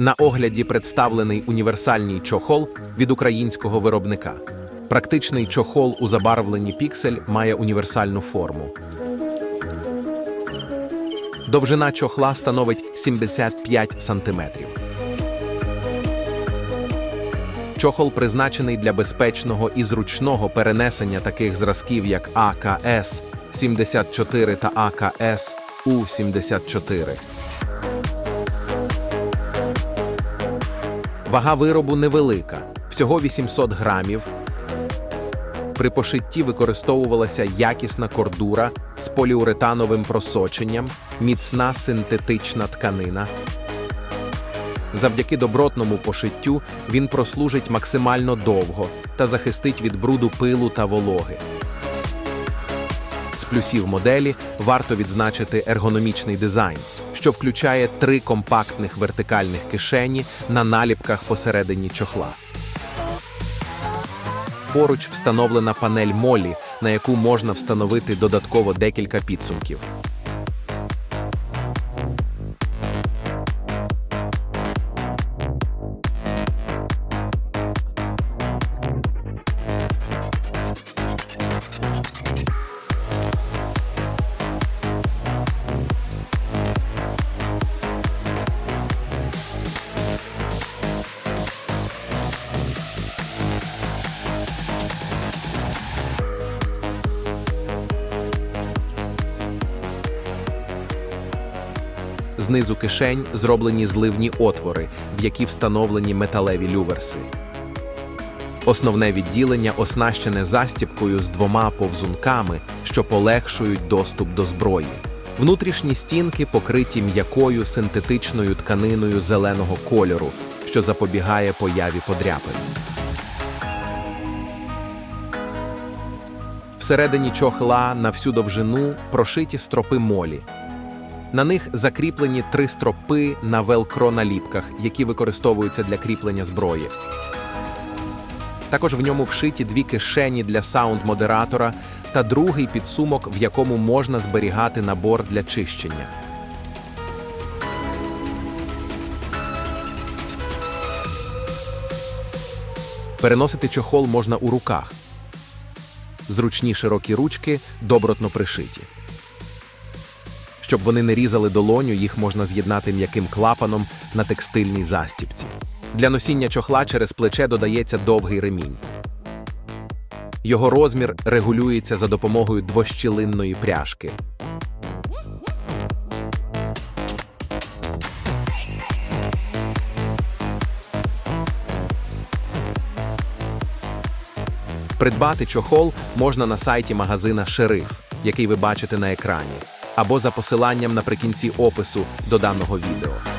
На огляді представлений універсальний чохол від українського виробника. Практичний чохол у забарвленні піксель має універсальну форму. Довжина чохла становить 75 см. Чохол призначений для безпечного і зручного перенесення таких зразків, як АКС 74 та АКС У-74. Вага виробу невелика, всього 800 грамів. При пошитті використовувалася якісна кордура з поліуретановим просоченням, міцна синтетична тканина. Завдяки добротному пошиттю він прослужить максимально довго та захистить від бруду пилу та вологи. З плюсів моделі варто відзначити ергономічний дизайн, що включає три компактних вертикальних кишені на наліпках посередині чохла. Поруч встановлена панель молі, на яку можна встановити додатково декілька підсумків. Знизу кишень зроблені зливні отвори, в які встановлені металеві люверси. Основне відділення оснащене застіпкою з двома повзунками, що полегшують доступ до зброї. Внутрішні стінки покриті м'якою синтетичною тканиною зеленого кольору, що запобігає появі подряпин. Всередині чохла на всю довжину прошиті стропи молі. На них закріплені три стропи на велкро-наліпках, які використовуються для кріплення зброї. Також в ньому вшиті дві кишені для саунд-модератора та другий підсумок, в якому можна зберігати набор для чищення. Переносити чохол можна у руках. Зручні широкі ручки добротно пришиті. Щоб вони не різали долоню, їх можна з'єднати м'яким клапаном на текстильній застіпці. Для носіння чохла через плече додається довгий ремінь. Його розмір регулюється за допомогою двощілинної пряжки. Придбати чохол можна на сайті магазина Шериф, який ви бачите на екрані, або за посиланням наприкінці опису до даного відео.